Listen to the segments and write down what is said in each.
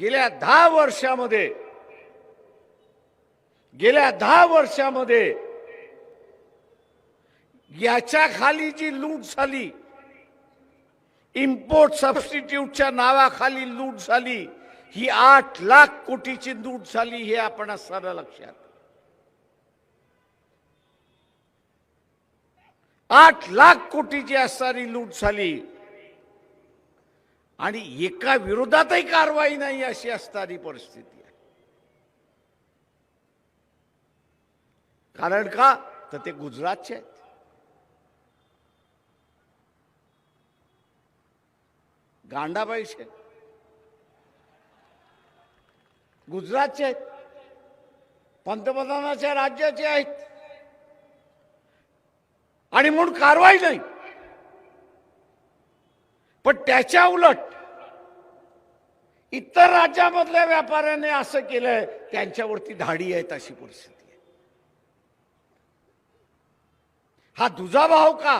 गेल्या दहा वर्षामध्ये गेल्या दहा वर्षामध्ये याच्या खाली जी लूट झाली इम्पोर्ट सबस्टिट्यूटच्या नावाखाली लूट झाली ही आठ लाख कोटीची लूट झाली हे आपण असताना लक्षात. आठ लाख कोटीची असणारी लूट झाली. आणि एका विरोधातही कारवाई नाही अशी असणारी परिस्थिती आहे. कारण का? तर ते गुजरातचे आहेत. गांडाबाईचे गुजरातचे आहेत. पंतप्रधानाच्या राज्याचे आहेत. आणि म्हणून कारवाई नाही. पण त्याच्या उलट इतर राज्यामधल्या व्यापाऱ्याने असं केलंय त्यांच्यावरती धाडी आहेत अशी परिस्थिती आहे. हा दुजा भाव का?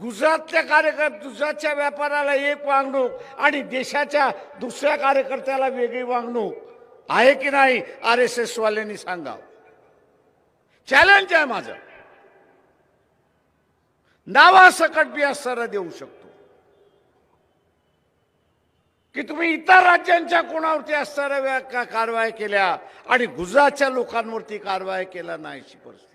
गुजरातल्या कार्यकर्त गुजरातच्या व्यापाऱ्याला एक वागणूक आणि देशाच्या दुसऱ्या कार्यकर्त्याला वेगळी वागणूक आहे की नाही आर एस एस वाल्यांनी सांगा चॅलेंज आहे माझं. नावासकट मी असताना देऊ शकतो. की तुम्ही इतर राज्यांच्या कोणावरती असणाऱ्या का- कारवाया केल्या आणि गुजरातच्या लोकांवरती कारवाया केल्या नाही अशी परिस्थिती.